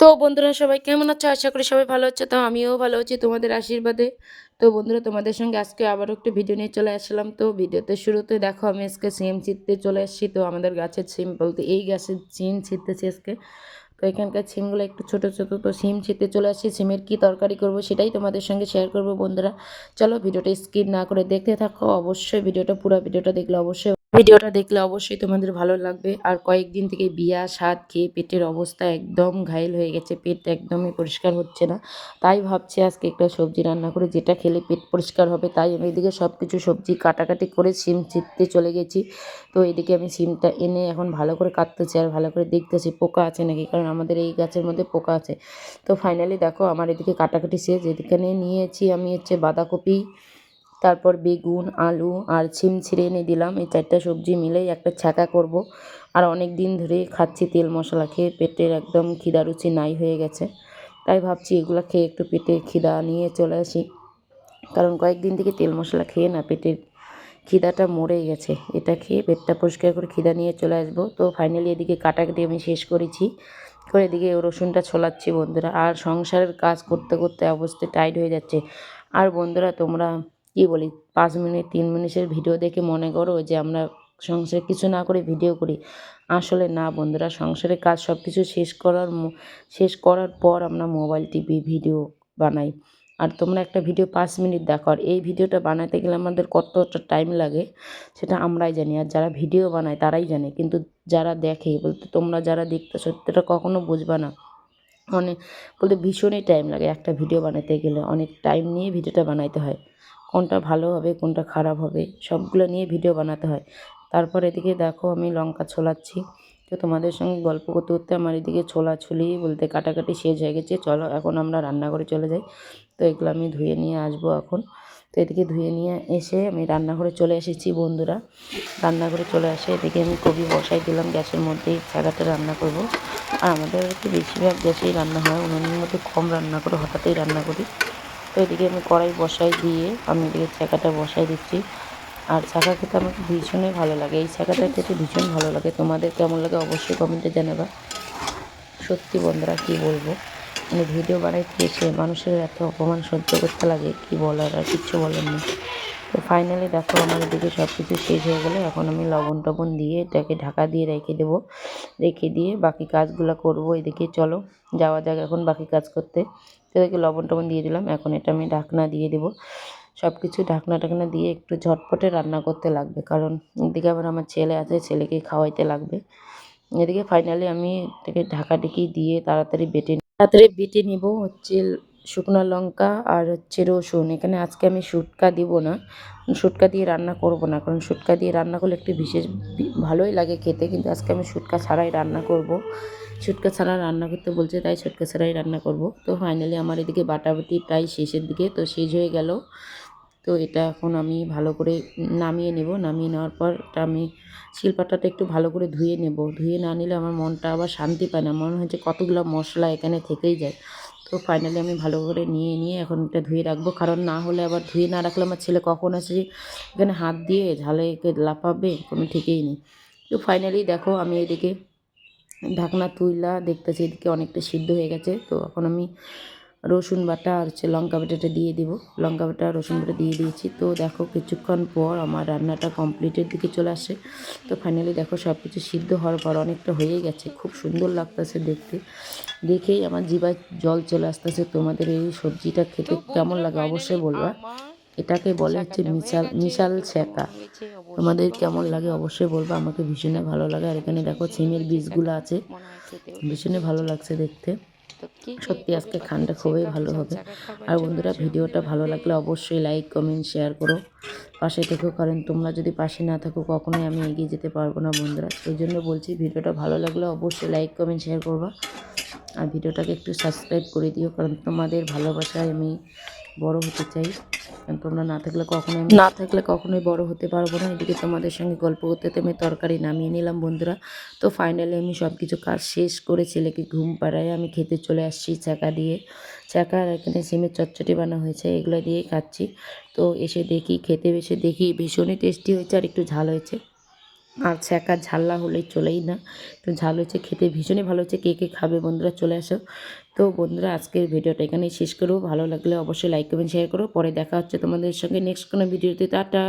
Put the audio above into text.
তো বন্ধুরা সবাই কেমন আছো? আশা করি সবাই ভালো হচ্ছে তো আমিও ভালো আছি তোমাদের আশীর্বাদে। তো বন্ধুরা, তোমাদের সঙ্গে আজকে আবারও একটু ভিডিও নিয়ে চলে আসলাম। তো ভিডিওতে শুরুতে দেখো, আমি আজকে সিম ছিটতে চলে আসছি। তো আমাদের গাছের সিম বলতে এই গাছের সিম ছিটতেছি আজকে। তো এখানকার সিমগুলো একটু ছোটো ছোটো। তো সিম ছিটতে চলে আসছি। সিমের কী তরকারি করব সেটাই তোমাদের সঙ্গে শেয়ার করব বন্ধুরা। চলো ভিডিওটা স্কিপ না করে দেখতে থাকো। অবশ্যই ভিডিওটা পুরো ভিডিওটা দেখলে অবশ্যই ভিডিওটা দেখলে অবশ্যই তোমাদের ভালো লাগবে। আর কয়েকদিন থেকে বিয়া স্বাদ খেয়ে পেটের অবস্থা একদম ঘায়েল হয়ে গেছে। পেট একদমই পরিষ্কার হচ্ছে না। তাই ভাবছি আজকে একটা সবজি রান্না করে, যেটা খেলে পেট পরিষ্কার হবে, তাই আমি এদিকে সব কিছু সবজি কাটাকাটি করে সিম ছিটতে চলে গেছি। তো এদিকে আমি সিমটা এনে এখন ভালো করে কাটতেছি আর ভালো করে দেখতেছি পোকা আছে নাকি, কারণ আমাদের এই গাছের মধ্যে পোকা আছে। তো ফাইনালি দেখো, আমার এদিকে কাটাকাটি শেষ। এদিকে নিয়েছি আমি হচ্ছে বাঁধাকপি তারপর বেগুন, আলু আর ছিম ছিঁড়ে এনে দিলাম। এই চারটা সবজি মিলেই একটা ছ্যাঁকা করব। আর অনেক দিন ধরে খাচ্ছি তেল মশলা। খেয়ে পেটের একদম খিদা রুচি নাই হয়ে গেছে। তাই ভাবছি এগুলো খেয়ে একটু পেটে খিদা নিয়ে চলে আসি। কারণ কয়েকদিন থেকে তেল মশলা খেয়ে না পেটের খিদাটা মরে গেছে। এটা খেয়ে পেটটা পরিষ্কার করে খিদা নিয়ে চলে আসব। তো ফাইনালি এদিকে কাটাকাটি আমি শেষ করেছি। করে এদিকে রসুনটা ছোলাচ্ছি বন্ধুরা। আর সংসারের কাজ করতে করতে অবস্থা টাইট হয়ে যাচ্ছে। আর বন্ধুরা তোমরা কী বলি, পাঁচ মিনিট, তিন মিনিটের ভিডিও দেখে মনে করো যে আমরা সংসারে কিছু না করে ভিডিও করি। আসলে না বন্ধুরা সংসারের কাজ সব কিছু শেষ করার শেষ করার পর আমরা মোবাইল, টিভি, ভিডিও বানাই। আর তোমরা একটা ভিডিও পাঁচ মিনিট দেখো, আর এই ভিডিওটা বানাতে গেলে আমাদের কতটা টাইম লাগে সেটা আমরাই জানি। আর যারা ভিডিও বানায় তারাই জানে, কিন্তু যারা দেখে, বলতে তোমরা যারা দেখতেছো সত্যিটা কখনো বুঝবা না। অনেক বলতে ভীষণই টাইম লাগে একটা ভিডিও বানাতে গেলে, অনেক টাইম নিয়ে ভিডিওটা বানাইতে হয়। কোনটা ভালো হবে, কোনটা খারাপ হবে, সবগুলো নিয়ে ভিডিও বানাতে হয়। তারপর এদিকে দেখো আমি লঙ্কা ছোলাচ্ছি। তো তোমাদের সঙ্গে গল্প করতে করতে আমার এদিকে ছোলাছুলি বলতে কাটাকাটি শেষ হয়ে গেছে। চলো এখন আমরা রান্নাঘরে চলে যাই। তো এগুলো আমি ধুয়ে নিয়ে আসব এখন। তো এদিকে ধুয়ে নিয়ে এসে আমি রান্নাঘরে চলে এসেছি বন্ধুরা। রান্নাঘরে চলে আসে এদিকে আমি কবি বসাই দিলাম, গ্যাসের মধ্যেই ছাগাটা রান্না করব। আর আমাদের বেশিরভাগ গ্যাসেই রান্না হয়, উনুনের মধ্যে কম রান্না করে, হঠাৎই রান্না করি। তো এদিকে আমি কড়াই বসাই দিয়ে আমি এদিকে ছাকাটা বসাই দিচ্ছি। আর ছাকা খেতে আমাকে ভীষণই ভালো লাগে। এই ছাকাটা খেতে ভীষণ ভালো লাগে। তোমাদের কেমন লাগে অবশ্যই কমেন্টে জানাবা। সত্যি বন্ধুরা, কী বলব? মানে ভিডিও বানাইতে এসে মানুষের এত অপমান সহ্য করতে লাগে, কি বলার আর কিচ্ছু বলার নেই। তো ফাইনালি দেখো আমার এদিকে সব কিছু শেষ হয়ে গেলে এখন আমি লবণ টবণ দিয়ে এটাকে ঢাকা দিয়ে রেখে দেবো। রেখে দিয়ে বাকি কাজগুলো করব। এদিকে চলো, যাওয়া যাক এখন বাকি কাজ করতে। এদিকে লবণ টবণ দিয়ে দিলাম, এখন এটা আমি ঢাকনা দিয়ে দেবো। সব কিছু ঢাকনা টাকনা দিয়ে একটু ঝটপটে রান্না করতে লাগবে, কারণ এদিকে আবার আমার ছেলে আছে, ছেলেকে খাওয়াইতে লাগবে। এদিকে ফাইনালি আমি এটাকে ঢাকা ঢেকে দিয়ে তাড়াতাড়ি বেটে তাড়াতাড়ি বেটে নিব হচ্ছে শুকনো লঙ্কা আর হচ্ছে রসুন। এখানে আজকে আমি শুটকা দিব না, শুটকা দিয়ে রান্না করব না, কারণ শুটকা দিয়ে রান্না করলে একটু বিশেষ ভালোই লাগে খেতে, কিন্তু আজকে আমি শুটকা ছাড়াই রান্না করব। শুটকা ছাড়া রান্না করতে বলছে, তাই শুটকা ছাড়াই রান্না করব। তো ফাইনালি আমার এদিকে বাটাবাটি প্রায় শেষের দিকে, তো শেষ হয়ে গেল। তো এটা এখন আমি ভালো করে নামিয়ে নেব। নামিয়ে নেওয়ার পর আমি শিলপাটাটা একটু ভালো করে ধুয়ে নেব। ধুয়ে না নিলে আমার মনটা আবার শান্তি পায় না, মনে হয় যে কতগুলো মশলা এখানে থেকেই যায়। তো ফাইনালি আমি ভালো করে নিয়ে নিয়ে এখন এটা ধুয়ে রাখব। কারণ না হলে আবার ধুয়ে না রাখলে আমার ছেলে কখন আসে এখানে হাত দিয়ে ঝালে লাফাবে, কোনো ঠিকই নেই। তো ফাইনালি দেখো আমি এদিকে ঢাকনা তুইলা দেখতেছি এদিকে অনেকটা সিদ্ধ হয়ে গেছে। তো এখন আমি রসুন বাটা আর হচ্ছে লঙ্কা বাটাটা দিয়ে দিব। লঙ্কা বাটা রসুন বাটা দিয়ে দিয়েছি। তো দেখো কিছুক্ষণ পর আমার রান্নাটা কমপ্লিটের দিকে চলে আসে। তো ফাইনালি দেখো সব কিছু সিদ্ধ হওয়ার পর অনেকটা হয়ে গেছে। খুব সুন্দর লাগতেছে দেখতে। দেখেই আমার জিবায় জল চলে আসতেছে। তোমাদের এই সবজিটা খেতে কেমন লাগে অবশ্যই বলবা। এটাকে বলে হচ্ছে মিশাল মিশাল ছেঁকা তোমাদের কেমন লাগে অবশ্যই বলব, আমাকে ভীষণই ভালো লাগে। আর এখানে দেখো সিমের বীজগুলো আছে, ভীষণই ভালো লাগছে দেখতে। সত্যি আজকে খানটা খুবই ভালো হবে। আর বন্ধুরা, ভিডিওটা ভালো লাগলে অবশ্যই লাইক কমেন্ট শেয়ার করো। পাশে থেকেও কারণ তোমরা যদি পাশে না থাকো, কখনোই আমি এগিয়ে যেতে পারব না বন্ধুরা। সেই জন্য বলছি, ভিডিওটা ভালো লাগলে অবশ্যই লাইক কমেন্ট শেয়ার করবা। আর ভিডিওটাকে একটু সাবস্ক্রাইব করে দিও, কারণ তোমাদের ভালোবাসায় আমি বড় হতে চাই। তোমরা না থাকলে কখনোই না থাকলে কখনোই বড় হতে পারব না। এদিকে তোমাদের সঙ্গে গল্প করতে তো আমি তরকারি নামিয়ে নিলাম, বন্ধুরা। তো ফাইনালি আমি সব কিছু কাজ শেষ করে ছেলেকে ঘুম পাড়ায় আমি খেতে চলে আসছি চাকা দিয়ে। চাকা আর এখানে সিমের চটচটি বানা হয়েছে, এগুলো দিয়েই খাচ্ছি। তো এসে দেখি, খেতে বেশি দেখি ভীষণই টেস্টি হয়েছে আর একটু ঝাল হয়েছে। আর ছ্যাঁকা ঝাল্লা হলে চলেই না। তো ঝাল হচ্ছে খেতে, ভীষণই ভালো হচ্ছে কে কে খাবে বন্ধুরা, চলে আসো। তো বন্ধুরা, আজকের ভিডিওটা এখানেই শেষ করব। ভালো লাগলে অবশ্যই লাইক করবেন শেয়ার করো। পরে দেখা হচ্ছে তোমাদের সঙ্গে নেক্সট কোনো ভিডিওতে। টাটা